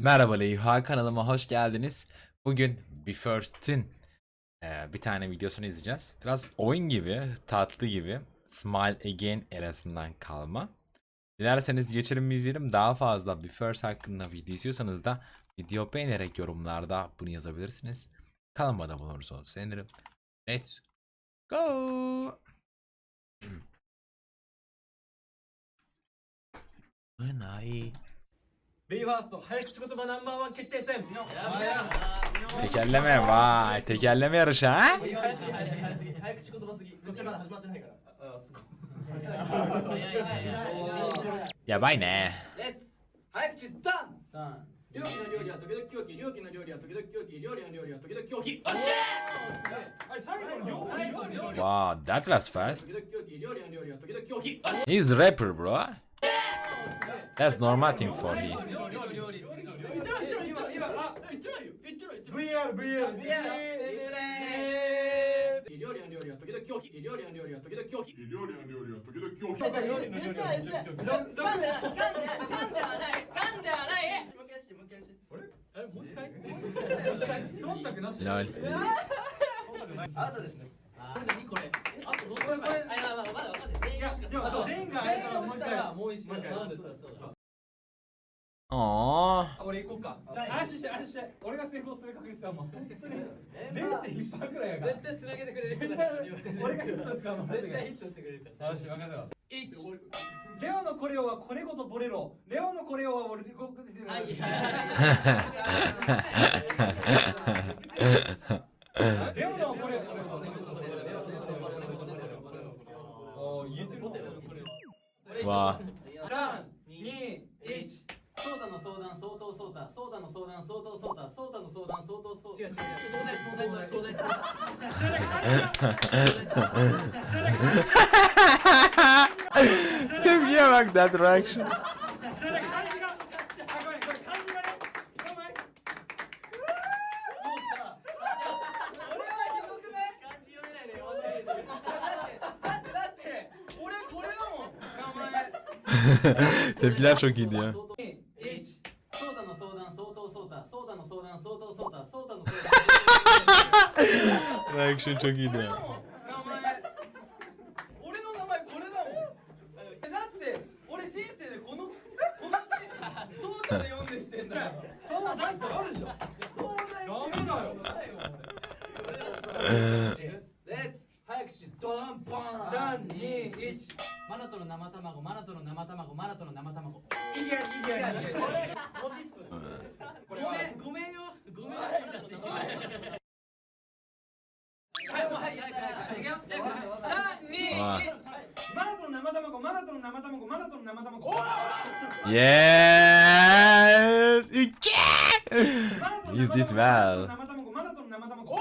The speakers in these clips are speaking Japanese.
Merhaba Leyha kanalıma hoş geldiniz. Bugün Be First'in eee, bir tane videosunu izleyeceğiz. Biraz oyun gibi, tatlı gibi. Smile Again erasından kalma. Dilerseniz geçelim izleyelim. Daha fazla Be First hakkında video istiyorsanız da video beğenerek yorumlarda bunu yazabilirsiniz. Kanalıma da olursanız sevinirim. Let's go! When I ベイファースト早口言葉ナンバーワン決定戦 Tekerleme vay. Tekerleme yarışı ha? 早すぎ早すぎ早すぎ早口言葉すぎこっちまだ始まってないからあすごい早い早いやばいね。レッツ早口ダン三料理の料理は時々狂気料理の料理は時々狂気料理の料理は時々狂気おっしゃあれ最後の両最後の料理 Wow, that was fast. 時々狂気料理の料理は時々狂気 He's rapper, bro. That's normal thing for he. Bıyır い全員でもそう全員が全員落ちたらもう一回そうですそうですそうです Aww. あ俺行こうか。安心して安心して俺が成功する確率はもう。本当に0.1%くらいやから。絶対つなげてくれる絶対俺がヒットですか？らもう絶対ヒットしてくれるから。よし任せろ。一。レオのコレオはこれごとボレロレオのコレオは俺でごはいレ オのコレオおー言えてるわ三二一。ソーダの相談相当ソーダソーダの相談相当ソーダソーダの相談相当。ソーダ違う。違う相談相談相談。Tepkiye bak that reaction. それ漢字があごめんこれ漢字がねごめん俺はひどくない漢字読めないねだってだって俺これだもん名前 Tepkiler çok iyiydi ya. 一ソーダの相談相当ソーダソーダの相談相当ソーダソーダの相 Reaction çok iyiydi 談 ya. 名前俺の名前これだもんえだって俺人生でこのこの字ソーダで読んできてんだよそうなんかあるじゃんそうだよダメだよレッツ早くしドンポン三二一マナトの生卵マナトの生卵マナトの生卵いけいけいけ文字数ごめんごめんよごめん君たちはいもうはいはいはいはいいくよ三二一わマナトの生卵マナトの生卵マナトの生卵 Yes. İki. マナトの You 生 did 卵 well. マナトの生卵マナトの生卵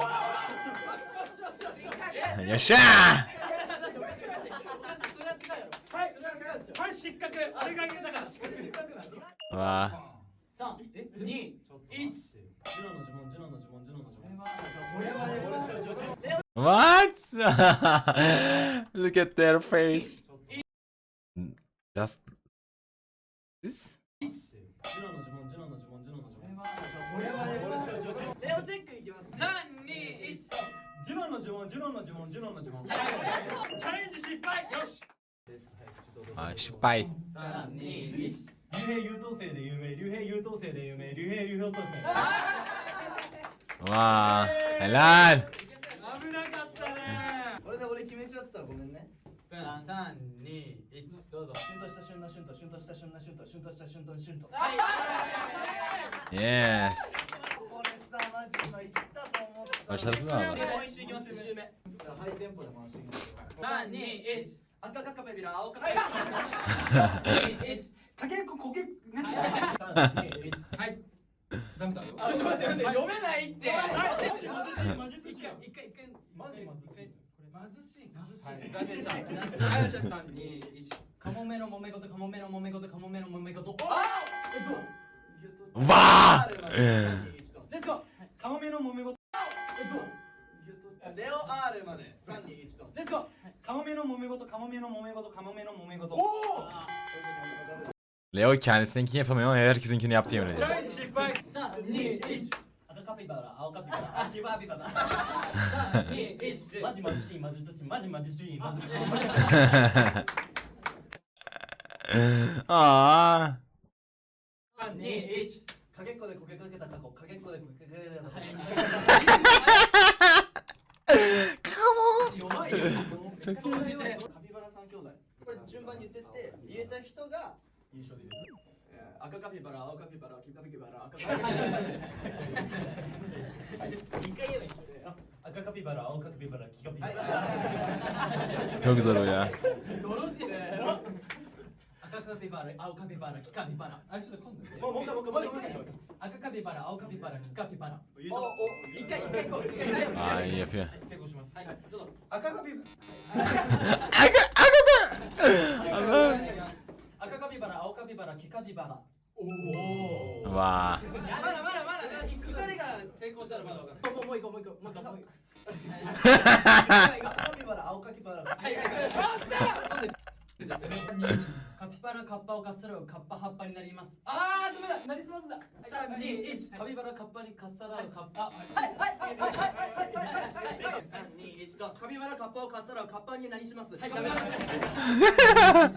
Yaşa. それは違うよはいはい失格。俺が言ったから失格。わ三二一。ジュノの呪文ジュノの呪文ジュノの呪文俺はね俺ちょちょちょ What? Look at their face. Just this? ジュノの呪文ジュノの呪文ジュノの呪文。俺はね俺ちょちょちょレオ チェックいきます。三二一。ジュノの呪文ジュノの呪文ジュノの呪文。チャレンジ失敗。よし 아, 失敗.三二一。竜兵優等生で有名竜兵優等生で有名。竜兵優等生 와, helal. 危なかったねこれで俺決めちゃったごめんね三二一どうぞシュンとしたシュンとシュンとシュンとしたシュンとシュンとシュンとしたシュンとシュンと Yeah. これさマジ今言ったと思った。ama. もう一周いきます一周目ハイテンポで回していきます三二一赤かかペビラ青かかペビラ三二一かけっここけはい。ダメだよ。ちょっと待って待って読めないって。はいマジで一回一回一回マジ貧しい貧しい貧しいはいダメでしたはいじゃあ三二一カモメの揉め事カモメの揉め事カモメの揉め事あえっとわレ失敗ぱい3、2、1赤カピバラ、青カピバラ、秋バビバラ3、2、1マジマジシーン、マジマジシーン、マジマジシーン、マジマジシーンあ3、2、1かけっこでこけかけた過去、かけっこでこけかけた過去弱いよその時点カピバラ三兄弟これ順番に言ってって言えた人が優勝でいいですえー赤カピバラ青カピバラ黄カピバラ赤 カピバラ一回言えばいいでしょ赤カピバラ、青カピバラ、黄カピバラあ。çok zor o ya. ピバラ青カピバラ黄カピバラ。あちょっと今度ね。もうもう一回もう一回もう一回。赤カピバラ青カピバラ黄カピバラ。おお一回一回行こう一回行こう。Aa iyi yapıyor. 成功します。はいどうぞ。赤カピ赤カピバラ青カピバラ黄カピバラ。Vaa. まだまだまだ二人が成功したらまだわかんないもうもう一個もう一個もう一個もう。一個カッパをかっさらうカッパ葉っぱになります。あーダメだ。なりすますだ。三二一カピバラカッパにかっさらうカッパ。はい。はい。はい。はい。はい。はいはい三二一とカピバラカッパをかっさらうカッパになりします。はい。ダメだはい。あっ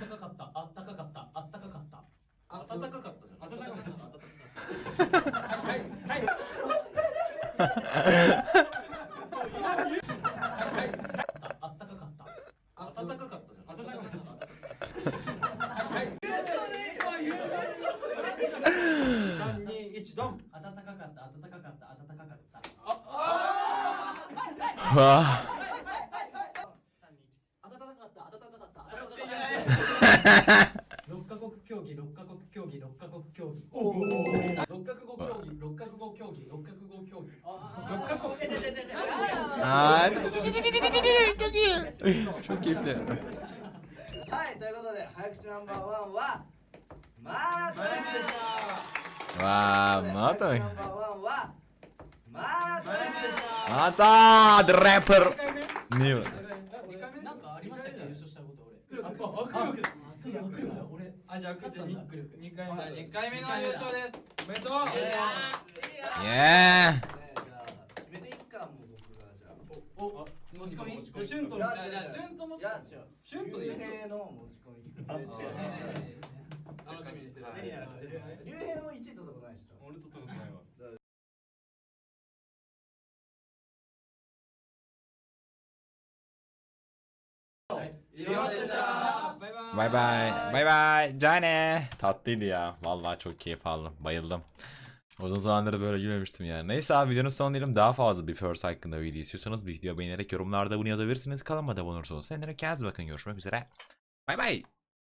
たかかった。あったかかった。あったかかった。暖かかったじゃん。暖かかった。はい。はい あったかかった暖かかったじゃん暖かかったはい三二一ドン暖かかった暖かかった暖かかった Vaa. 暖かかった暖かかった暖かかった六カ国競技六カ国競技六カ国競技六カ国競技六カ国競技六カ国語競技六カ国 Aa. Çok iyi. Çok keyifli. はい、ということで、早口ナンバーワンは、マートでした。ナンバーワンは、マートでした。Mata. The rapper. 二回目 New. 二回目なんかありましたっけ？優勝したこと俺。あ、握力だ。そう。握力だ俺あじゃあじゃあに握力二回目二回目の優勝ですおめでとう。Yeah. ねじゃあ決めていいっすか、もう。僕がじゃあ。お持ち込み持ち込みシュンとのいやじゃあシュンと持ち、込み。シュンとで竜兵の持ち込み。楽しみにしてた手になる竜兵も1位取ったことないでしょ。俺とったことないわ Bay bay. Bay bay. Cane. Tatlıydı ya. Vallahi çok keyif aldım. Bayıldım. Uzun zamandır böyle gülmemiştim yani. Neyse abi videonun sonuna diyelim. Daha fazla bir First hakkında video istiyorsanız video beğenerek yorumlarda bunu yazabilirsiniz. Kanalıma abone olursanız. Kendinize kendinize bakın. Görüşmek üzere. Bay bay.